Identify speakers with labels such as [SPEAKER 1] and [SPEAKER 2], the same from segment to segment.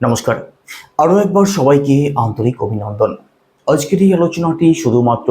[SPEAKER 1] নমস্কার। আরও একবার সবাইকে আন্তরিক অভিনন্দন। আজকের এই আলোচনাটি শুধুমাত্র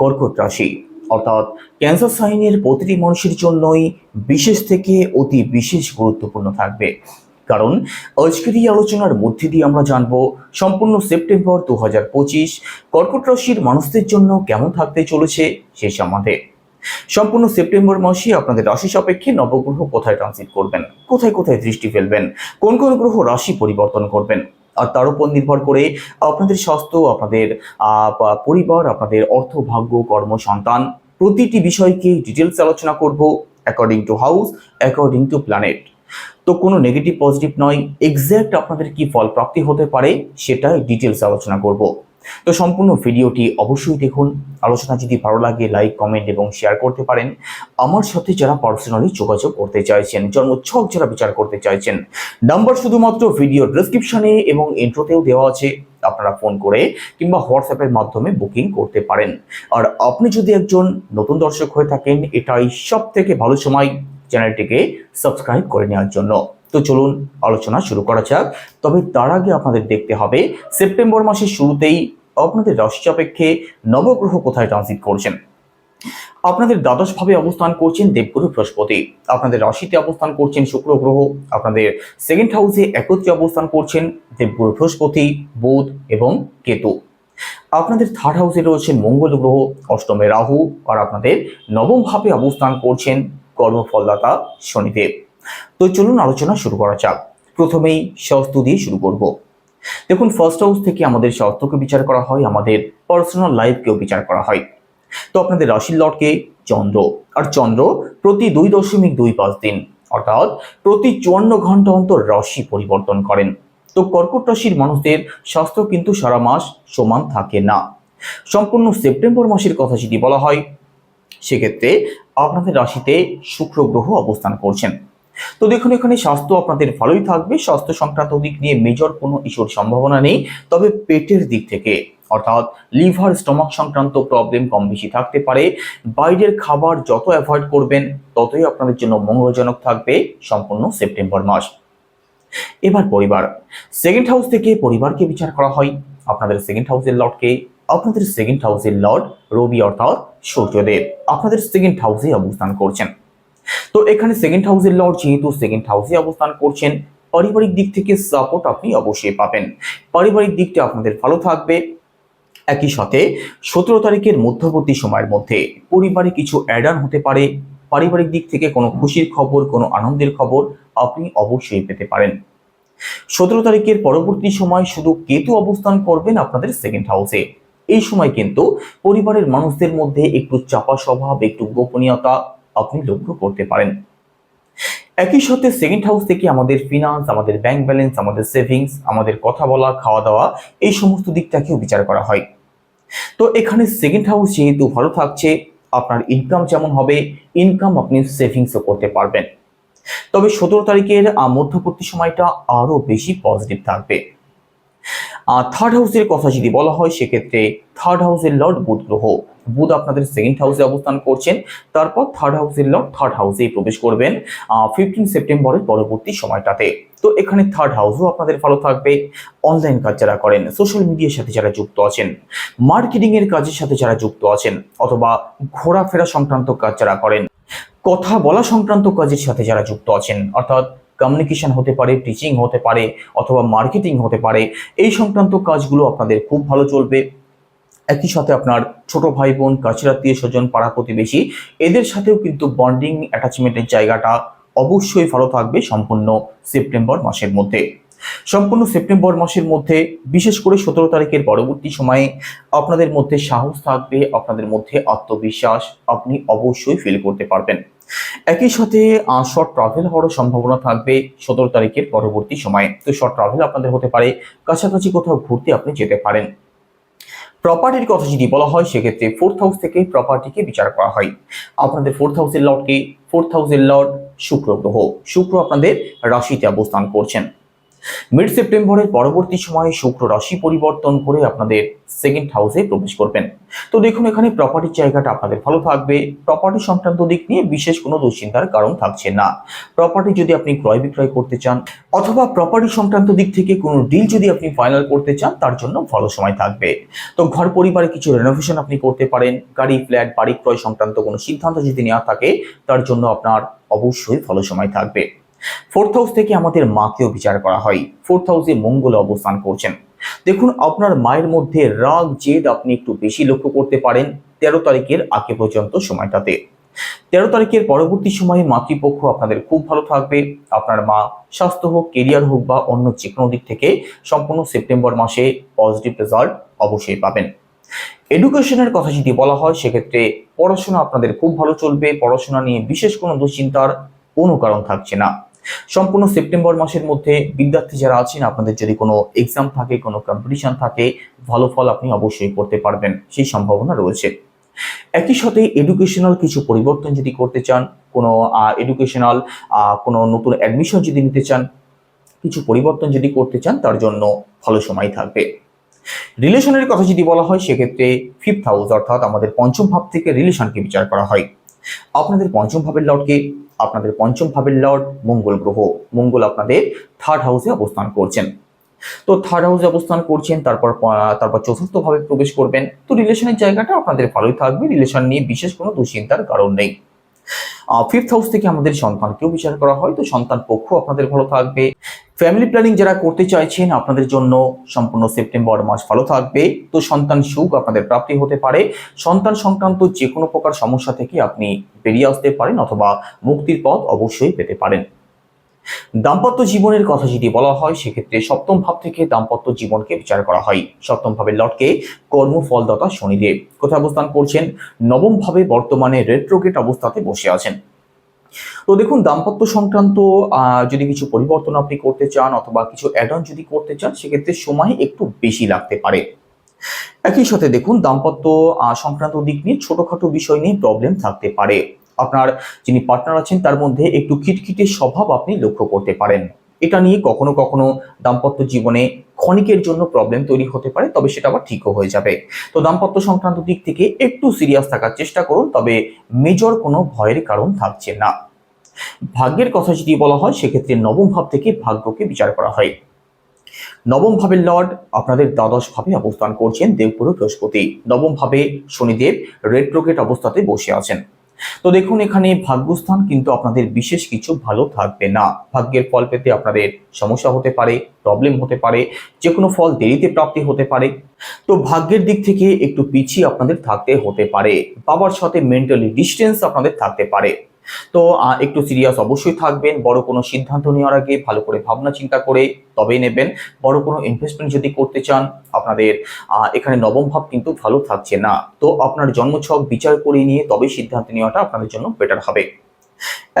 [SPEAKER 1] কর্কট রাশি, অর্থাৎ ক্যান্সার সাইনের প্রতিটি মানুষের জন্যই বিশেষ থেকে অতি বিশেষ গুরুত্বপূর্ণ থাকবে। কারণ আজকের এই আলোচনার মধ্যে দিয়ে আমরা জানব, সম্পূর্ণ সেপ্টেম্বর দু হাজার পঁচিশ কর্কট রাশির মানুষদের জন্য কেমন থাকতে চলেছে, সে সম্বন্ধে। সম্পূর্ণ সেপ্টেম্বর মাসে আপনাদের রাশি সাপেক্ষে নবগ্রহ কোথায় ট্রানজিট করবেন? কোথায় কোথায় দৃষ্টি ফেলবেন? কোন কোন গ্রহ রাশি পরিবর্তন করবেন? আর তার উপর নির্ভর করে আপনাদের স্বাস্থ্য, আপনাদের পরিবার, আপনাদের অর্থ, ভাগ্য, কর্ম, সন্তান প্রতিটি বিষয়কে ডিটেলস আলোচনা করব according to house according to planet তো কোনো নেগেটিভ পজিটিভ নয় এক্স্যাক্ট আপনাদের কি ফল প্রাপ্তি হতে পারে সেটাই ডিটেলস আলোচনা করব। তো সম্পূর্ণ ভিডিওটি অবশ্যই দেখুন। আলোচনা যদি ভালো লাগে লাইক কমেন্ট এবং শেয়ার করতে পারেন। আমার সাথে যারা পার্সোনালি যোগাযোগ করতে চাইছেন জন্মছক যারা বিচার করতে চাইছেন নাম্বার শুধুমাত্র ভিডিও ডেসক্রিপশনে এবং ইন্ট্রোতেও দেওয়া আছে। আপনারা ফোন করে কিংবা হোয়াটসঅ্যাপের মাধ্যমে বুকিং করতে পারেন। আর আপনি যদি একজন নতুন দর্শক হয়ে থাকেন, এটাই সব থেকে ভালো সময় চ্যানেলটিকে সাবস্ক্রাইব করে নেওয়ার জন্য। তো চলুন আলোচনা শুরু করা যাক। তবে তার আগে আপনাদের দেখতে হবে, সেপ্টেম্বর মাসের শুরুতেই আপনাদের রাশি সাপেক্ষে নবগ্রহ কোথায় ট্রানজিট করছেন? আপনাদের দ্বাদশ ভাবে অবস্থান করছেন দেবগুরু বৃহস্পতি। আপনাদের রাশিতে অবস্থান করছেন শুক্র গ্রহ। আপনাদের সেকেন্ড হাউসে একত্রে অবস্থান করছেন দেবগুরু বৃহস্পতি, বুধ এবং কেতু। আপনাদের থার্ড হাউসে রয়েছেন মঙ্গল গ্রহ, অষ্টমে রাহু। আর আপনাদের নবম ভাবে অবস্থান করছেন কর্মফলদাতা শনিদেব। তো চলুন আলোচনা শুরু করা যাক। প্রথমেই স্বাস্থ্য দিয়ে শুরু করব। দেখুন ফার্স্ট হাউস থেকে আমাদের স্বাস্থ্যকে বিচার করা হয়, আমাদের পার্সোনাল লাইফকেও বিচার করা হয়। তো আপনাদের রাশির লটকে চন্দ্র। আর চন্দ্র প্রতি দুই দশমিক দুই পাঁচ দিন, অর্থাৎ প্রতি চুয়ান্ন ঘণ্টা অন্তর রাশি পরিবর্তন করেন। তো কর্কট রাশির মানুষদের স্বাস্থ্য কিন্তু সারা মাস সমান থাকে না। সম্পূর্ণ সেপ্টেম্বর মাসের কথা যদি বলা হয়, সেক্ষেত্রে আপনাদের রাশিতে শুক্র গ্রহ অবস্থান করছেন। তো দেখুন, এখানে স্বাস্থ্য আপনাদের ভালোই থাকবে। স্বাস্থ্য সংক্রান্ত দিক নিয়ে মেজর কোনো ইস্যুর সম্ভাবনা নেই। তবে পেটের দিক থেকে, অর্থাৎ লিভার স্টমাক সংক্রান্ত প্রবলেম কম বেশি থাকতে পারে। বাইরের খাবার যত অ্যাভয়েড করবেন, ততই আপনাদের জন্য মঙ্গলজনক থাকবে সম্পূর্ণ সেপ্টেম্বর মাস। এবার পরিবার সেকেন্ড হাউস থেকে পরিবারকে বিচার করা হয়। আপনাদের সেকেন্ড হাউসের লর্ডকে আপনাদের সেকেন্ড হাউসের লর্ড রবি, অর্থাৎ সূর্যদেব। আপনাদের সেকেন্ড হাউসে অবস্থান করছেন। তো এখানে সেকেন্ড হাউসের লর্ড যেহেতু সেকেন্ড হাউসে অবস্থান করছেন, পারিবারিক দিক থেকে সাপোর্ট আপনি অবশ্যই পাবেন। পারিবারিক দিকটা আপনাদের ভালো থাকবে। একই সাথে সতেরো তারিখের মধ্যবর্তী সময়ের মধ্যে পরিবারে কিছু অ্যাডান হতে পারে। পারিবারিক দিক থেকে কোনো খুশির খবর, কোনো আনন্দের খবর আপনি অবশ্যই পেতে পারেন। সতেরো তারিখের পরবর্তী সময় শুধু কেতু অবস্থান করবেন আপনাদের সেকেন্ড হাউসে এই সময় কিন্তু পরিবারের মানুষদের মধ্যে একটু চাপা স্বভাব, একটু গোপনীয়তা আপনি লক্ষ্য করতে পারেন। একই সাথে সেকেন্ড হাউস থেকে আমাদের ফিনান্স আমাদের ব্যাংক ব্যালেন্স আমাদের সেভিংস আমাদের কথা বলা, খাওয়া দাওয়া, এই সমস্ত দিকটাকেও বিচার করা হয়। তো এখানে সেকেন্ড হাউস যেহেতু ভালো থাকছে, আপনার ইনকাম যেমন হবে ইনকাম আপনি সেভিংসও করতে পারবেন। তবে সতেরো তারিখের মধ্যবর্তী সময়টা আরও বেশি পজিটিভ থাকবে। থার্ড হাউসের কথা যদি বলা হয়, সেক্ষেত্রে থার্ড হাউসের লর্ড বুধ গ্রহ বুধ আপনাদের সেকেন্ড হাউসে অবস্থান করছেন। তারপর থার্ড হাউসের লর্ড থার্ড হাউসেই প্রবেশ করবেন ফিফটিন সেপ্টেম্বরের পরবর্তী সময়টাতে। তো এখানে থার্ড হাউসও আপনাদের ভালো থাকবে। অনলাইন কাজ যারা করেন সোশ্যাল মিডিয়ার সাথে যারা যুক্ত আছেন মার্কেটিং এর কাজের সাথে যারা যুক্ত আছেন, অথবা ঘোরাফেরা সংক্রান্ত কাজ যারা করেন, কথা বলা সংক্রান্ত কাজের সাথে যারা যুক্ত আছেন, অর্থাৎ কমিউনিকেশন হতে পারে টিচিং হতে পারে, অথবা মার্কেটিং হতে পারে, এই সংক্রান্ত কাজগুলো আপনাদের খুব ভালো চলবে। একই সাথে আপনার ছোট ভাই বোন কাছের আত্মীয় স্বজন, পাড়া প্রতিবেশী, এদের সাথেও কিন্তু বন্ডিং অ্যাটাচমেন্টের জায়গাটা অবশ্যই ভালো থাকবে সম্পূর্ণ সেপ্টেম্বর মাসের মধ্যে। সম্পূর্ণ সেপ্টেম্বর মাসের মধ্যে, বিশেষ করে সতেরো তারিখের পরবর্তী সময়ে আপনাদের মধ্যে সাহস থাকবে, আপনাদের মধ্যে আত্মবিশ্বাস আপনি অবশ্যই ফিল করতে পারবেন। একই সাথে শর্ট ট্রাভেল হওয়ার সম্ভাবনা থাকবে সতেরো তারিখের পরবর্তী সময়ে। তো শর্ট ট্রাভেল আপনাদের হতে পারে, কাছাকাছি কোথাও ঘুরতে আপনি যেতে পারেন। প্রপার্টির কথা যদি বলা হয়, সেক্ষেত্রে ফোর্থ হাউস থেকে প্রপার্টিকে বিচার করা হয়। আপনাদের ফোর্থ হাউসের লর্ডকে ফোর্থ হাউসের লর্ড শুক্র গ্রহ। শুক্র আপনাদের রাশিতে অবস্থান করছেন। মিড সেপ্টেম্বরের পরবর্তী সময়ে শুক্র রাশি পরিবর্তন করে আপনাদের সেকেন্ড হাউসে প্রবেশ করবেন। তো দেখুন, এখানে প্রপার্টির জায়গাটা আপনাদের ভালো থাকবে। প্রপার্টি সংক্রান্ত দিক নিয়ে বিশেষ কোনো দুশ্চিন্তার কারণ থাকছে না। প্রপার্টি যদি আপনি ক্রয় বিক্রয় করতে চান, অথবা প্রপার্টি সংক্রান্ত দিক থেকে কোনো ডিল যদি আপনি ফাইনাল করতে চান, তার জন্য ভালো সময় থাকবে। তো ঘর, পরিবারে কিছু রেনোভেশন আপনি করতে পারেন। গাড়ি ফ্ল্যাট বাড়ি ক্রয় সংক্রান্ত কোনো সিদ্ধান্ত যদি নেওয়া থাকে, তার জন্য আপনার অবশ্যই ভালো সময় থাকবে। ফোর্থ হাউস থেকে আমাদের মাকেও বিচার করা হয়। ফোর্থ হাউসে মঙ্গল অবস্থান করছেন। দেখুন, আপনার মায়ের মধ্যে রাগ, জেদ আপনি একটু বেশি লক্ষ্য করতে পারেন তেরো তারিখের আগে পর্যন্ত সময়টাতে। তেরো তারিখের পরবর্তী সময়ে মাতৃপক্ষ আপনাদের খুব ভালো থাকবে। আপনার মা স্বাস্থ্য হোক কেরিয়ার হোক বা অন্য যে কোনো দিক থেকে সম্পূর্ণ সেপ্টেম্বর মাসে পজিটিভ রেজাল্ট অবশ্যই পাবেন। এডুকেশনের কথা যদি বলা হয়, সেক্ষেত্রে পড়াশোনা আপনাদের খুব ভালো চলবে। পড়াশোনা নিয়ে বিশেষ কোনো দুশ্চিন্তার কোনো কারণ থাকছে না। সম্পূর্ণ সেপ্টেম্বর মাসের মধ্যে বিদ্যার্থী যারা আছেন, আপনাদের যদি কোনো এক্সাম থাকে, কোনো কম্পিটিশন থাকে, ভালো ফল আপনি অবশ্যই করতে পারবেন, সেই সম্ভাবনা রয়েছে। একই সাথে এডুকেশনাল কিছু পরিবর্তন যদি করতে চান, কোনো এডুকেশনাল কোনো নতুন অ্যাডমিশন যদি নিতে চান, কিছু পরিবর্তন যদি করতে চান, তার জন্য ভালো সময় থাকবে। রিলেশনের কথা যদি বলা হয়, সেক্ষেত্রে ফিফথ হাউস অর্থাৎ আমাদের পঞ্চম ভাব থেকে রিলেশনকে বিচার করা হয়। আপনাদের পঞ্চম ভাবের লর্ডকে আপনাদের পঞ্চম ভাবের লর্ড মঙ্গল গ্রহ। মঙ্গল আপনাদের থার্ড হাউসে অবস্থান করছেন। তো থার্ড হাউসে অবস্থান করছেন, তারপর তারপর চতুর্থ ভাবে প্রবেশ করবেন। তো রিলেশনের জায়গাটা আপনাদের ভালোই থাকবে। রিলেশন নিয়ে বিশেষ কোনো দুশ্চিন্তার কারণ নেই। ফিফথ হাউস থেকে আমাদের সন্তানকেও বিচার করা হয়। তো সন্তান পক্ষ আপনাদের ভালো থাকবে। ফ্যামিলি প্ল্যানিং যারা করতে চাইছেন, আপনাদের জন্য সম্পূর্ণ সেপ্টেম্বর মাস ভালো থাকবে। তো সন্তান সুখ আপনাদের প্রাপ্তি হতে পারে। সন্তান সংক্রান্ত যে কোনো প্রকার সমস্যা থেকে আপনি বেরিয়ে আসতে পারেন অথবা মুক্তির পথ অবশ্যই পেতে পারেন। দাম্পত্য জীবনের কথা যদি বলা হয়, সেক্ষেত্রে সপ্তম ভাব থেকে দাম্পত্য জীবনকে বিচার করা হয়। সপ্তম ভাবের লটকে কর্মফলদাতা শনিদেব। কোথায় অবস্থান করছেন? নবম ভাবে বর্তমানে রেট্রোগেট অবস্থাতে বসে আছেন। তো দেখুন, দাম্পত্য সংক্রান্ত যদি কিছু পরিবর্তন আপনি করতে চান অথবা কিছু অ্যাড অন যদি করতে চান, সেক্ষেত্রে সময় একটু বেশি লাগতে পারে। একই সাথে দেখুন, দাম্পত্য সংক্রান্ত দিক নিয়ে ছোটখাটো বিষয় নিয়ে প্রবলেম থাকতে পারে। আপনার যিনি পার্টনার আছেন, তার মধ্যে একটু খিটখিটে স্বভাব আপনি লক্ষ্য করতে পারেন। এটা নিয়ে কখনো কখনো দাম্পত্য জীবনে ক্ষণিকের জন্য প্রবলেম তৈরি হতে পারে, তবে সেটা আবার ঠিকও হয়ে যাবে। তো দাম্পত্য সংক্রান্ত দিক থেকে একটু সিরিয়াস থাকার চেষ্টা করুন, তবে মেজর কোনো ভয়ের কারণ থাকছে না। ভাগ্যের কথা যদি বলা হয়, সেক্ষেত্রে নবম ভাব থেকে ভাগ্যকে বিচার করা হয়। নবম ভাবের লর্ড আপনাদের দ্বাদশ ভাবে অবস্থান করছেন দেবগুরু বৃহস্পতি। নবম ভাবে শনিদেব রেট্রোগেট অবস্থাতে বসে আছেন। তো দেখুন, এখানে ভাগ্যস্থান কিন্তু আপনাদের বিশেষ কিছু ভালো থাকবে না। ভাগ্যের ফল পেতে আপনাদের সমস্যা হতে পারে প্রবলেম হতে পারে যে কোনো ফল দেরিতে প্রাপ্তি হতে পারে। তো ভাগ্যের দিক থেকে একটু পিছিয়ে আপনাদের থাকতে হতে পারে। বাবার সাথে মেন্টালি ডিস্টেন্স আপনাদের থাকতে পারে। তো একটু সিরিয়াস অবশ্যই থাকবেন। বড় কোনো সিদ্ধান্ত নেওয়ার আগে ভালো করে ভাবনা চিন্তা করে তবেই নেবেন। বড় কোনো ইনভেস্টমেন্ট যদি করতে চান, আপনাদের এখানে নবম ভাব কিন্তু ভালো থাকছে না। তো, আপনার জন্মছক বিচার করে নিয়ে তবেই সিদ্ধান্ত নেওয়াটা আপনাদের জন্য বেটার হবে।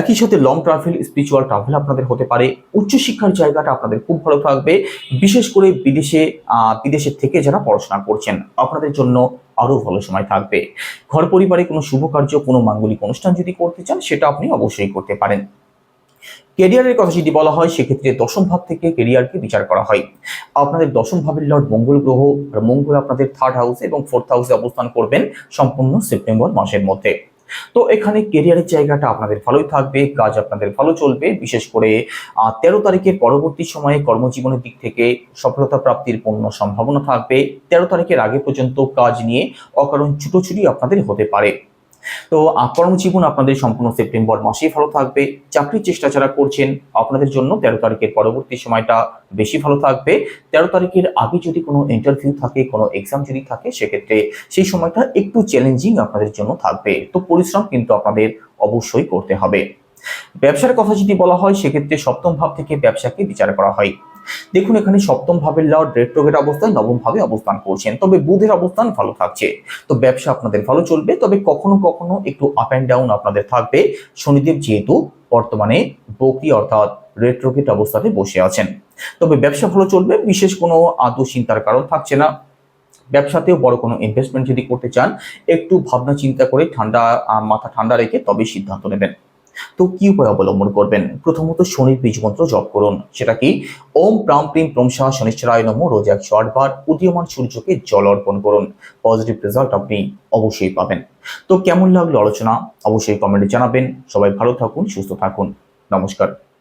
[SPEAKER 1] একই সাথে লং ট্রাভেল স্পিরিচুয়াল ট্রাভেল আপনাদের হতে পারে। উচ্চশিক্ষার জায়গাটা আপনাদের খুব ভালো থাকবে। বিশেষ করে বিদেশে বিদেশের থেকে যারা পড়াশোনা করছেন, আপনাদের জন্য আরও ভালো সময় থাকবে। ঘর পরিবারে কোনো শুভ কার্য, কোনো মাঙ্গলিক অনুষ্ঠান যদি করতে চান, সেটা আপনি অবশ্যই করতে পারেন। কেরিয়ারের কথা যদি বলা হয়, সেক্ষেত্রে দশম ভাব থেকে কেরিয়ারকে বিচার করা হয়। আপনাদের দশম ভাবের লর্ড মঙ্গল গ্রহ, আর মঙ্গল আপনাদের থার্ড হাউসে এবং ফোর্থ হাউসে অবস্থান করবেন সম্পূর্ণ সেপ্টেম্বর মাসের মধ্যে। তো এখানে কেরিয়ারের জায়গাটা আপনাদের ভালোই থাকবে, কাজ আপনাদের ভালো চলবে। বিশেষ করে তেরো তারিখের পরবর্তী সময়ে কর্মজীবনের দিক থেকে সফলতা প্রাপ্তির পূর্ণ সম্ভাবনা থাকবে। তেরো তারিখের আগে পর্যন্ত কাজ নিয়ে অকারণ ছুটোছুটি আপনাদের হতে পারে। তো কর্মজীবন আপনাদের সম্পূর্ণ সেপ্টেম্বর মাসেই ভালো থাকবে। চাকরির চেষ্টা যারা করছেন, আপনাদের জন্য তেরো তারিখের পরবর্তী সময়টা বেশি ভালো থাকবে। তেরো তারিখের আগে যদি কোনো ইন্টারভিউ থাকে, কোনো এক্সাম যদি থাকে, সেক্ষেত্রে সেই সময়টা একটু চ্যালেঞ্জিং আপনাদের জন্য থাকবে। তো পরিশ্রম কিন্তু আপনাদের অবশ্যই করতে হবে। ব্যবসার কথা যদি বলা হয়, সেক্ষেত্রে সপ্তম ভাব থেকে ব্যবসাকে বিচার করা হয়। দেখুন, এখানে সপ্তম ভাবের লর্ড রেট্রোগেট অবস্থায় নবম ভাবে অবস্থান করছেন। তবে বুধের অবস্থান ভালো থাকছে। তো ব্যবসা আপনাদের ভালো চলবে, তবে কখনো কখনো একটু আপ অ্যান্ড ডাউন আপনাদের থাকবে। শনিদেব যেহেতু বর্তমানে বকরি অর্থাৎ রেট্রোগেট অবস্থাতে বসে আছেন। তবে ব্যবসা ভালো চলবে, বিশেষ কোনো আদৌ চিন্তার কারণ থাকছে না। ব্যবসাতেও বড় কোনো ইনভেস্টমেন্ট যদি করতে চান, একটু ভাবনা চিন্তা করে ঠান্ডা মাথা ঠান্ডা রেখে তবে সিদ্ধান্ত নেবেন। তো কি উপায় অবলম্বন করবেন? প্রথমত শনির বীজ মন্ত্র জপ করুন। সেটা কি? ওম প্রাম প্রিম প্রমসা শনিশ্চরায় নম রোজ একশো আটবার উদীয়মান সূর্যকে জল অর্পণ করুন। পজিটিভ রেজাল্ট আপনি অবশ্যই পাবেন। তো কেমন লাগল আলোচনা? অবশ্যই কমেন্টে জানাবেন। সবাই ভালো থাকুন, সুস্থ থাকুন। নমস্কার।